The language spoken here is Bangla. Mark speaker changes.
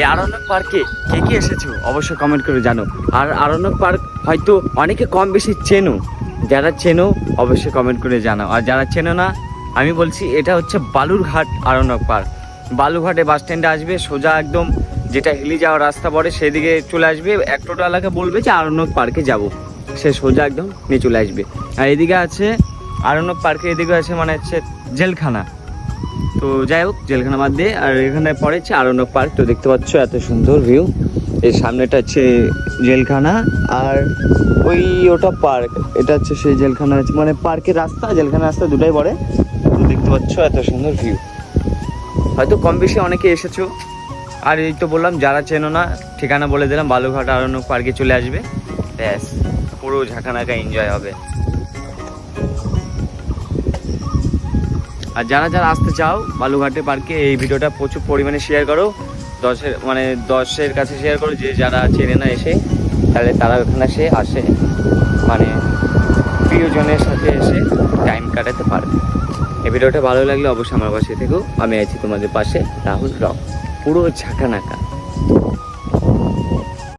Speaker 1: এই আরণ্যক পার্কে কে কে এসেছ অবশ্যই কমেন্ট করে জানো। আর আরণ্যক পার্ক হয়তো অনেকে কম বেশি চেনো। যারা চেনো, অবশ্যই কমেন্ট করে জানাও। আর যারা চেনো না, আমি বলছি এটা হচ্ছে বালুরঘাট আরণ্যক পার্ক। বালুরঘাটে বাস স্ট্যান্ডে আসবে, সোজা একদম যেটা হিলি যাওয়ার রাস্তা পড়ে সেদিকে চলে আসবে। এক এলাকা বলবে যে আরণ্যক পার্কে যাব। সে সোজা একদম নিয়ে চলে আসবে। আর এদিকে আছে, আরণ্যক পার্কে এদিকে আছে মানে হচ্ছে জেলখানা। তো যাই হোক, জেলখানা বাদ দিয়ে, আর এখানে পড়েছে আরণ্যক পার্ক। তো দেখতে পাচ্ছ এত সুন্দর ভিউ এর সামনেটা হচ্ছে জেলখানা, আর ওই ওটা পার্ক। এটা হচ্ছে সেই জেলখানা মানে পার্কের রাস্তা জেলখানা রাস্তা দুটাই পড়ে। তো দেখতে পাচ্ছ এত সুন্দর ভিউ হয়তো কম বেশি অনেকে এসেছ। আর এই তো বললাম, যারা চেনো না, ঠিকানা বলে দিলাম বালুঘাট আরণ্যক পার্কে চলে আসবে। ব্যাস, পুরো ঝাঁকানাকা এনজয় হবে। আর যারা যারা আসতে চাও বালুঘাটে পার্কে, এই ভিডিওটা প্রচুর পরিমাণে শেয়ার করো। দশের মানে দশের কাছে শেয়ার করো, যে যারা চেনে না এসে, তাহলে তারা ওখানে এসে আসে। মানে প্রিয়জনের সাথে এসে টাইম কাটাতে পারবে। এই ভিডিওটা ভালো লাগলে অবশ্যই আমার পাশে থেকেও আমি আছি তোমাদের পাশে, রাহুল রক, পুরো ঝাঁকানাকা।